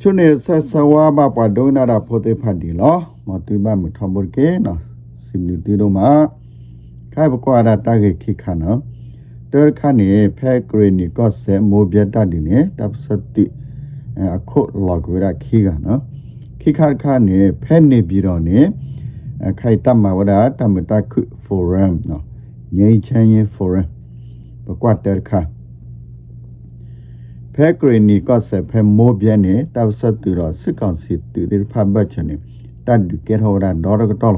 ชุนเนสสวาบาปะโดนาดาโพเตพัดดีลอมอตุบะมุทอมบุเกนะสิมลิติโดมาไข่บกวาดาตาเกคิขานะเตอร์คานี่แพกรีนี่ก็เสโมเบียตาดีเนี่ยตับสติอะโคลอกเวราคีกานะခိခါခါနေဖဲနေပြီးတော့နေခိုင်တမဝဒတမတခု forum နော်ငိမ့်ချမ်းရင် forum ပကွတ်တဲခါ ဖဲဂရီနီကဆဖဲမိုးပြဲနေတောက်ဆက်သူတော့စစ်ကောင်စီတူတဲ့ဖဘတ်ချနေတတ်ဒူကေဟောရာဒေါ်ရကတော့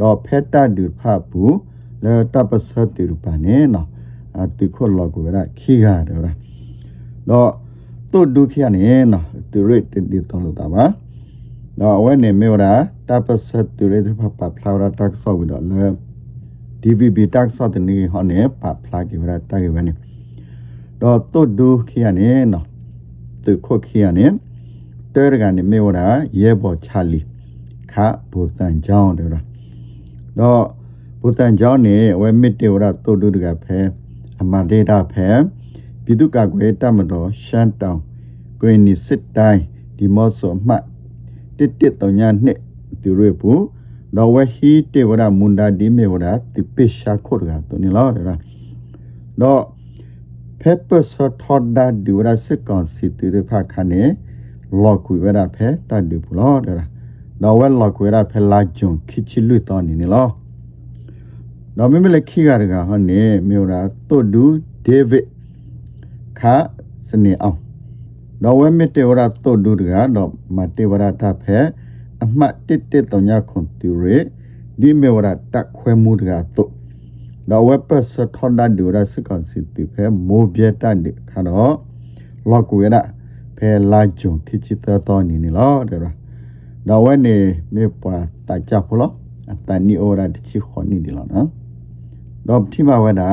တော့ဖဲတတ်ဒူဖဘူးလဲတပ်ပဆက်တူပါနေနော်အတူခွလောကိုရခီရတယ်လားတော့တို့ဒုခိယနေနော်တူရစ်တီတော်လို့တာပါတော့ဝဲနေမေရာတပ်ပဆက်တူရတဲ့ဖပဖလာရာတက်ဆောက်ပြီးတော့လဲ DVB တက်ဆော့တဲ့နေဟောနေပဖလာကိဝရတက်ကိဝနေ တော့တုတ်ဒုခိယနေနော်သူခုတ်ခိယနေတဲရကနေမေဝရာရဲဘော်ချာလီခါဘူတန်ကြောင်းတဲ့တော့ဘူတန်ကြောင်းနေဝဲမစ်တေဝရတုတ်ဒုတကဖဲအမဒေတာဖဲပြည်သူ့ကကွယ်တမတော်ရှမ်းတောင်ဂရင်းနီစစ်တိုင်းဒီမော့ဆိုမှတ်တစ်တစ်တောင်ညာနှစ်သူရွေးဘူးတော့ဝဟီတေဝရမွန်ဒါဒီမေဝရတိပိရှာခိုရကတုန်လာရတော့ ဖက်ပစထော်ဒါဒီဝရစကန်စီတီရဖခါနေလော်ကွေဝရဖဲတတ်ဒီပလောဒရာတော့ဝဲလော်ကွေရဖဲလာဂျွန်ခိချီလူတောနေနေလောတော့မမလက်ခိကရကဟောနေမေဝရတုတ်ဒူဒေးဗစ်ခါစနေအောင်တော့ဝဲမတေဝရတုတ်ဒူတကတော့မတေဝရတာဖဲအမှတ်တစ်တစ်တောင်ညခွန်တူရဒီမေဝရတက်ခွဲမှုတကတော့ တော့ဝက်ပတ်စထွန်ဒန်ဒူရစကန်စီတီဖဲမိုးပြတန်ဒီခါတော့လောက်ကွေရဖဲလာဂျုံခိချီတတော်နီနီလောတဲ့တော့ဝဲနေမေပွာတကြဖလောအတန်နီအိုရာတချီခွန်နီဒီလောနော်တော့တိမဝဒါ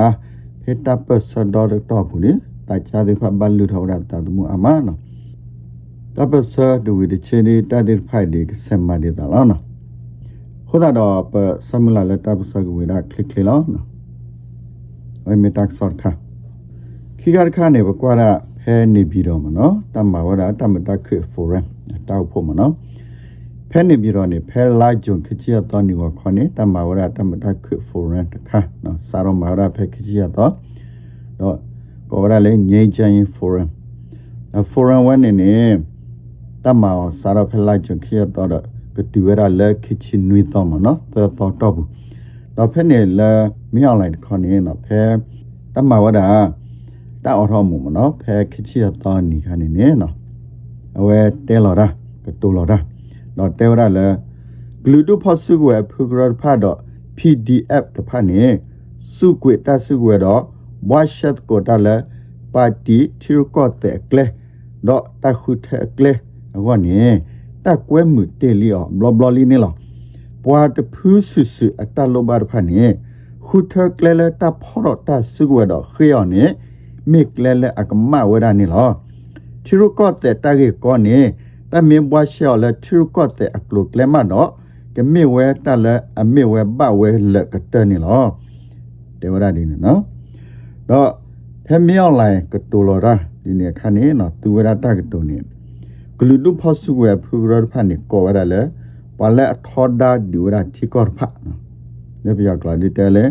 ဖဲတပ်ပတ်စဒေါ်တော့ဘူးလေတကြတဲ့ဖဘန်လူထောရတာတမှုအမနော်တပစဒူဝီဒီချီနီတတဲ့ဖိုင်ဒီစမဒီတလောနော်ခိုးတာတော့ပစမလာလက်တပစကဝေဒါကလစ်ကလီလောနော် ဝိမီတက်ဆော့ခါခိဂါခါနေဘကွာရဖဲနေပြီးတော့မနော်တမ္မာဝဒတမတခေဖိုရမ်တောက်ဖို့မနော်ဖဲနေပြီးတော့နေဖဲလာဂျုံခချီရတော့နေဝခွန်နေတမ္မာဝဒတမတခေဖိုရမ်တခါနော်စာရမာရဖဲခချီရတော့တော့ကောရလေငိမ့်ချင်ဖိုရမ်ဖိုရမ်ဝန်းနေနေတမအောင်စာရဖလိုက်ချင်ခရတော့ကတူရလဲခချင်နွေတော့မနော်တော်တော်တော့ဘူးတော့ဖက်နေလဲ မင်းအောင်လိုက်ခေါနေနော်ဖဲတမဝဒတာအော်ထောမှုမနော်ဖဲခချရတော့နီခနေနေနော်အဝဲတဲလော်တာကတူလော်တာတော့တဲဝရလဲဘလူးတူဖတ်စုကွယ်ဖူဂရဖတ်တော့ PDF တဖတ်နေစုကွယ်တစုကွယ်တော့ဝါရှတ်ကိုတလဲပါတီထီကော့တဲ့ကလဲတော့တခုတဲ့ကလဲအခုကနေတက်ကွဲမှုတေလီအောဘလဘလလီနေလားပွားတဖူးဆူဆူအတလောဘာဖာနေ ခုထကလဲလဲတဖောရတစုဝဒခေယောနေမိကလဲလဲအကမဝဒနေလားချီရုကော့တဲ့တကေကောနေတမင်ဘွားရှောလဲချီရုကော့တဲ့အကလုကလဲမတော့ကမေဝဲတလဲအမေဝဲဘဝဲလက်ကတနေလားတေဝရဒီနော်တော့ဖဲမြောက်လိုက်ကတူလော်ရာဒီနေခါနေနော်သူဝရတကတူနေဂလူဒုဖဆုဝဲဖူရဖာနေကောရလေပလဲအထောဒါဒူရာတီကောဖာ လေပြကလာဒီတဲလေ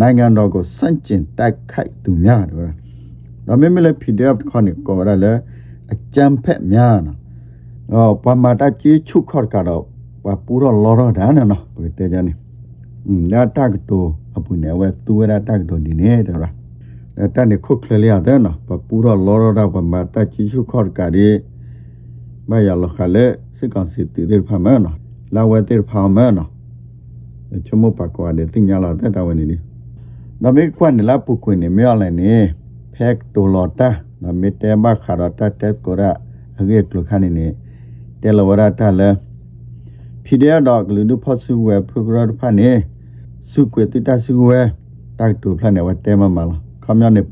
နိုင်ငံတော်ကိုစန့်ကျင်တိုက်ခိုက်သူများတယ်ဗျာဒါမေမလေ PDF ခေါနေကောရလေအကြံဖက်များနော်ဟောပမာတာချီချုခေါ်ကတော့ပပူရောလောရဒါနော်ဘယ်တဲကြနေอืมနာတက်တိုအပူနေဝဲသူရတက်တိုဒီနေတယ်ဗျာတန်နေခုတ်ခလေရတဲ့နော်ပပူရောလောရဒါပမာတာချီချုခေါ်ကဒီမရလခလေစစ်ကောင်စစ်တီတဲ့ဖာမနော်လာဝဲတဲ့ဖာမနော် ချမပကွာတဲ့တင်ညာလာတဲ့တာဝန်နေနမေခွန်လာပုကွနေမြော်လည်းနေဖက်တိုလော်တာနမေတဲမခါရတာတက်ကိုရအဂေကလခနေနေတဲလဝရတာလဲဖီဒီယာဒေါကလူနုဖတ်စုဝဲဖုကရဖာနေစုကွေတိတစုဝဲတိုက်တူဖလာနေဝတဲမမလားခမရနေ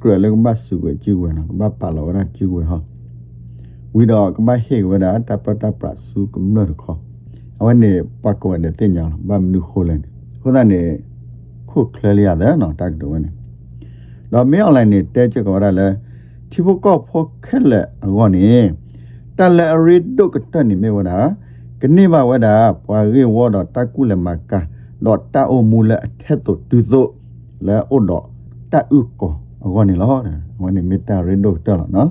ပါလောတချူဝဲလားနော်တော့သူရတိုက်တူတဖလလောလောဝင်နေလားနော်နော်နော်ဟာနေလဲမြောက်လိုက်တော့တိမတိမိုဒယ်ဖာနေကရလေကမဆုဝဲကျူဝဲနော်ကမပါလောရကျူဝဲဟာဝီတော့ကမဟေဝဒတပတပရဆုကမနရခောအဝနေပကောနေတင်ညာဘာမနုခိုလန်ခုနနေခုခလဲလျတဲ့နော်တက်တော့နေတော့မင်းအွန်လိုင်းနေတဲချက်ကောရလဲတီဘကောဖို့ခဲလက်အကောနေတက်လက်အရီဒုတ်ကတနေမေဝဒါကနေပါဝဒါပွာရေဝဒတက်ကုလမကာဒေါ်တာအိုမူလက်အထက်တို့တူတို့လဲအိုတော့တက်ဥကော အကောနေလောတဲ့အကောနေမီတာရီဒုတ်တက်လားနော်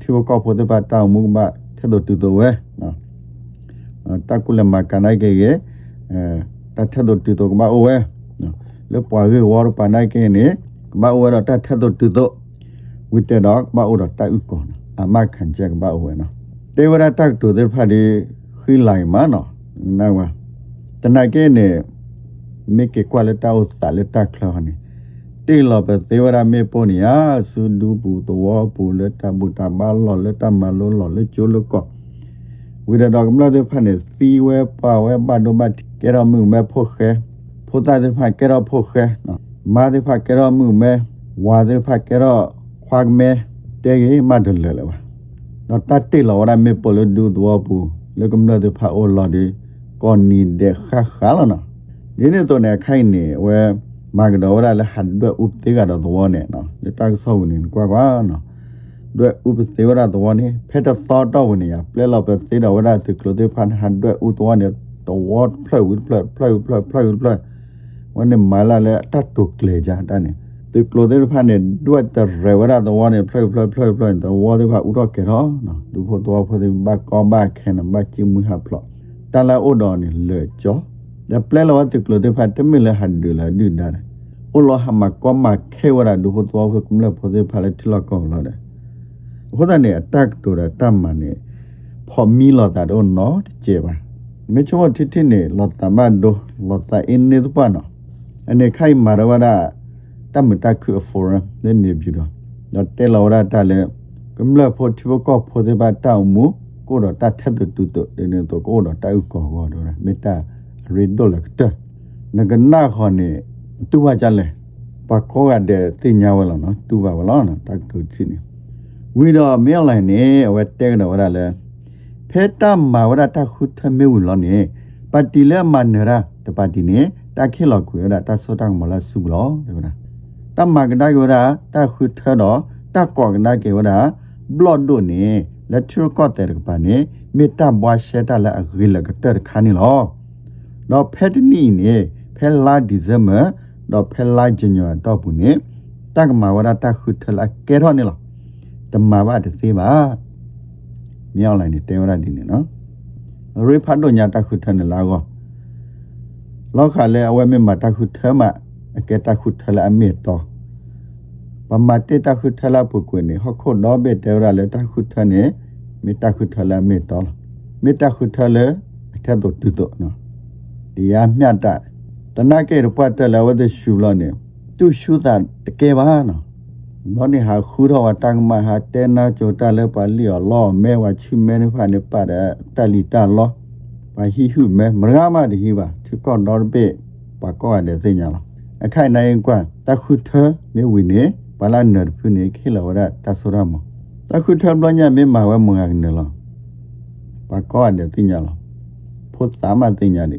တီဘကောဖို့တဲ့ပါတောင်မူမထက်တို့တူတို့ဝဲနော်တက်ကုလမကာနိုင်ကေရဲ့အဲတထက်တို့တူတို့ကမအိုဝဲနော်လေပွာရေဝရပနိုင်ကေနေကမအိုဝဲတော့တထက်တို့တူတို့ဝိတဲတော့ကမအိုတော့တက်ဥကောအမခံချက်ကမအိုဝဲနော်တေဝရတက်တူတဲ့ဖာဒီခိလိုက်မနော်နာဝတနကေနေမေကေကွာလက်တောက်တာလက်တက်ခလာနေ တေလောပဲတေဝရမေပေါ်နီယာစုဒူပူတောပူလက်တဘူတာမလောလက်တမလောလောလက်ချိုလကောဝိရတော်ကမလာတဲ့ဖာနေစီဝဲပါဝဲပါဒိုမတ်ကေရမှုမဲဖို့ခဲဖို့တာတဲ့ဖာကေရဖို့ခဲနော်မာတဲ့ဖာကေရမှုမဲဝါတဲ့ဖာကေရခွာမဲတဲကြီးမတ်တယ်လေပါတော့တတ်တေလောရမေပေါ်လဒူတောပူလေကမလာတဲ့ဖာအိုလာဒီကောနီတဲ့ခါခါလာနော်ဒီနေ့တော့နေခိုင်နေဝဲ မကတော်ရလဟတ်ဒွဲဥပတိကတော့သဘောနဲ့နော်လက်တဆောက်ဝင်နေကွာကွာနော်ဒွဲဥပတိဝရသဘောနဲ့ဖက်တသောတော့ဝင်နေရပလက်လောက်ပဲသေတော်ဝရသူကလို့သေဖန်ဟန်ဒွဲဥသွားနေတော့ဝတ်ဖလောက်ဝတ်ဖလောက်ဖလောက်ဖလောက်ဖလောက်ဖလောက်ဝန်နေမလာလဲတတ်တုကလေကြတန်းနေသူကလို့သေဖန်နေဒွဲတရဝရသဘောနဲ့ဖလောက်ဖလောက်ဖလောက်ဖလောက်တော့ဝတ်ကဥတော့ကေတော့နော်သူဖို့တော့ဖို့ဒီဘကောဘခဲနဘချိမူဟာဖလောက်တလာဥတော်နေလေကြောဒါပလက်လောက်သူကလို့သေဖန်တမင်လဲဟန်ဒူလာဒူဒါ ပုလဟမကောမခဲဝရဒုဟတောဟကုမလဖိုဇေဖာလက်ထလကောလာဒဟိုဒနေအတက်တိုရတမ်မနေဖော်မီလောတာတော့နော်ကျေပါမေချောထိထိနေလောတာမဒိုလောတာအင်းနေတပနော်အနေခိုင်မာရဝဒတမ်တက်ခုဖော်ရနေနေပြီတော့တော့တဲလောရတလည်းကမလဖို့ချိဘကောဖို့ဒီပါတောက်မူကိုတော့တတ်ထက်တူတူနေနေတော့ကိုတော့တိုက်ကောကောတော့မေတ္တာရေဒိုလက်တနဂနာခေါနေ တူပါကြလဲပါကောရတဲ့တင်ညာဝလာနော်တူပါဝလာနော်တက်တူချင်းနေဝီတော့မြောက်လိုက်နေဝဲတဲကတော့ရလဲဖဲတမာဝရတခုထမေဝလောနေပတိလဲမနရာတပတိနေတခိလောက်ခွေရတဆောတမလာစုလောတဲ့ဗျာတမကဒါယောရာတခုထတော့တကောကနာကေဝရာဘလော့ဒိုနေလက်ထရကောတဲ့ကပါနေမေတ္တာဘွားရှက်တလာအဂိလကတဲ့ခါနေလောတော့ဖက်တနီနေဖဲလာဒီဇမ်ဘာ တော့ဖဲလာဂျညောတော့ဘူးနေတကမာဝရတခုထလာကဲတော့နေလောတမဘာတသေးပါမြောက်လိုက်နေတဲဝရဒီနေနော်ရိဖတ်တော့ညာတခုထနေလာကောလောက်ခါလဲအဝဲမေမတခုထမအကဲတခုထလာအမေတော့ပမတေတခုထလာပုကွနေဟခုတော့ဘေတဲဝရလဲတခုထနေမေတခုထလာမေတော့မေတခုထလဲအထက်တော့တူတော့နော်တရားမြတ်တာ တနာကေရပတ်တလာဝဒရှူလနေသူရှူတာတကယ်ပါနော်နော်နေဟာခူတော့တန်းမဟာတဲနာကြိုတလဲပါလီလောမဲဝချီမဲနေဖာနေပါတဲ့တလီတလောပါဟီဟုမဲမရမတဟီပါချကောနော်ဘေပါကောရတဲ့စညာလောအခိုင်နိုင်ကွာတခုထမေဝီနေပါလာနရဖုနေခေလောရတဆရမတခုထဘလညာမေမာဝမငါကနေလောပါကောရတဲ့စညာလောဖို့သမတ်စညာနေ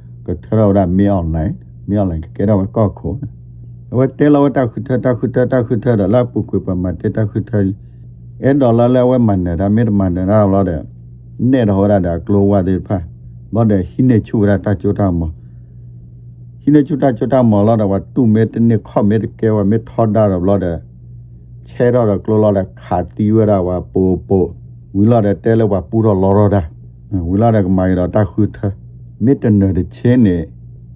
ပနဂီအပချတ်ထွတ်တမေလိုအိုအာပါတီလက်တိပကောဖချတ်ထွတ်အအတ်ပါတီခုနာတဲ့ဖာတဲ့ဖော်ဝဲလိုကွာဝဲသူနေလေခုကြောတယ်ဝီလာတဲ့ဝဲကမိုင်တခုထတဲ့ကနေလောပရရဝီလာတဲ့ဝဲတဲ့ကနေဝဲနေအမင်းနေလာတဲ့ခိလာတဆုထမလာကျူခိလာဝရလေပါတီပါတီနေကျူလာတဲ့ပါတီပါတီနေထရဝရကောက်ခိုလို့မရလားကထရဝရမေအွန်လိုင်းမေအွန်လိုင်းကဲတော့ကောက်ခိုဝတဲလဝတခုထတခုထတခုထဒလာပုကွေပမတတခုထအဲဒေါ်လာလဲဝမန်နရာမေမန်နရာလာတဲ့နေရဟရတာကလိုဝတဲ့ဖာဘောတဲ့ဟိနေချူရတာချိုတာမဟိနေချူတာချိုတာမလာတော့တူမဲတနေခေါမဲကဲဝမဲထောဒါရလာတဲ့ချဲတော့ကလိုလာတဲ့ခါတီဝရဝပိုပိုဝီလာတဲ့တဲလဝပူတော့လောရတာဝီလာတဲ့မိုင်တော့တခုထ မေတနေချင်းနေ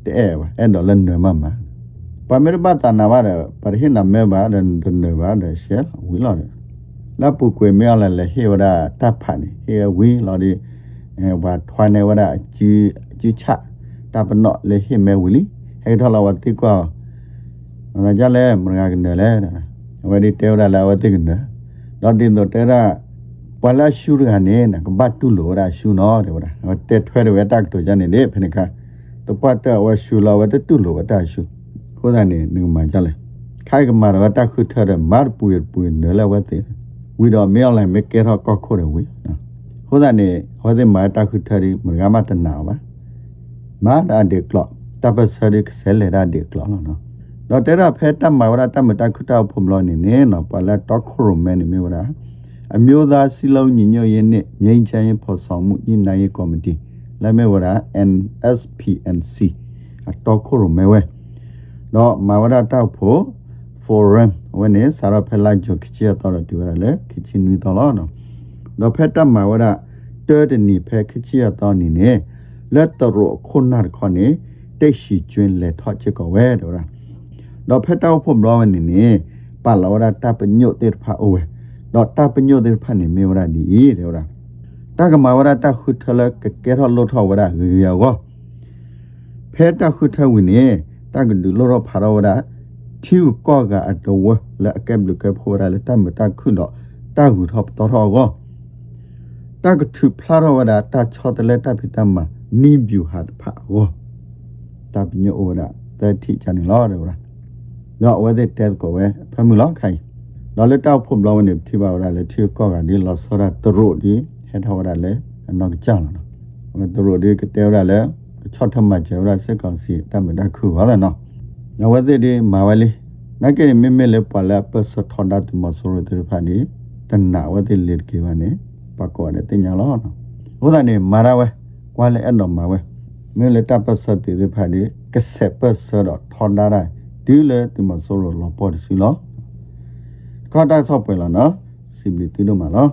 တဲ့အဲဒေါ်လန်နမမှာပါမေဘတာနာဘာပရဟိနမေဘာဒန်ဒန်ဘာဒရှဲဝီလာလာပုကွေမဲလာလေဟေဝဒတပ်ဖာနေဟေဝီလာဒီအဲဘာထွာနေဝဒဂျီဂျီချတာပနော့လေဟေမဲဝီလီဟေထလာဝတိကွာမကြလဲမရကနေလဲဝဒီတေဝရလာဝတိကနေတော့တင်တော့တေရာ ပလာရှူရကနေနကဘတ်တူလိုရာရှူနော်တဲ့ဗျာတဲထွဲရဝတက်တော့ကြနေလေဖနိခါတပတ်တဝရှူလာဝတတူလိုဝတရှူခိုးတဲ့နေနေမှာကြလဲခိုင်ကမာဝတခုထတဲ့မတ်ပူရပူနေလဲဝတိဝီတော့မေလန်မေကေရကောခိုရဝီနော်ခိုးတဲ့နေဟောတဲ့မာတခုထရီမရမတနာပါမာဒါဒေကလတပစရိကဆဲလေရာဒေကလနော်တော့တဲ့ရဖဲတတ်မှာဝရတတ်မတခုတောက်ဖုံလို့နေနေနော်ပလက်တော့ခရိုမဲနေမြေဝရ အမျိုးသားစီလုံးညီညွတ်ရေးနဲ့ငြိမ်းချမ်းရေးဖော်ဆောင်မှုညှိနှိုင်းရေးကော်မတီလက်မဲဝရ NSPNC အတော့ခရိုမဲဝဲတော့မဝရတောက်ဖို့ forum ဝနေစာရဖဲလိုက်ချုပ်ချီတော့တူရလေခချင်းနွေတော့နော်တော့ဖဲတတ်မှာဝရတဲတနီဖဲခချီတော့နေနေလက်တရခုနာခေါနေတိတ်ရှိကျွင်းလေထော့ချကောဝဲတော့လားတော့ဖက်တောက်ဖို့မလောနေနေပါလောရတပညုတ်တေဖာအိုဝဲ တော့တပညုတ်တေဖာနေမေဝရဒီတဲ့လားတကမဝရတခုထလကကဲထောလို့ထောဝရရေရောဖဲတခုထဝင်းနေတကဒူလောရဖာရဝရထီကောကအတော်ဝလက်အကက်ဘလကဖိုရလက်တမတခုတော့တကူထောတော်တော်ကောတကထုဖလာရဝရတချောတလက်တဖိတမနီဘျူဟာဖာဝတပညိုဝရတတိချန်လောရဝရတော့ဝဲတဲ့တဲကိုဝဲဖမှုလောက်ခိုင် တော့လက်တော့ဖို့လောနေတိပါဝရလက်ထီကောကဒီလောဆရတရိုဒီဟက်ထဝရလေအနောက်ကြောင်းနော်ဝဲတရိုဒီကတဲရလေချော့ထမကျရစက်ကောင်စီတမတခုဝါလားနော်နဝတဲ့ဒီမာဝလီနကေမေမေလေပလာပစထန်ဒတ်မဆိုရတဲ့ဖာဒီတနာဝတဲ့လေကေဝနေပကောတဲ့တင်ညာလောနော်ဟိုဒါနေမာရဝဲကွာလေအဲ့တော့မာဝဲမေလေတပ်ပစတ်တဲ့ဖာဒီကဆက်ပစတော့ထန်ဒါတိုင်းဒီလေဒီမဆိုရလောပေါ်စီလော ခါတာဆော့ပွဲလာနော်စီဘလီတီတို့မှာလော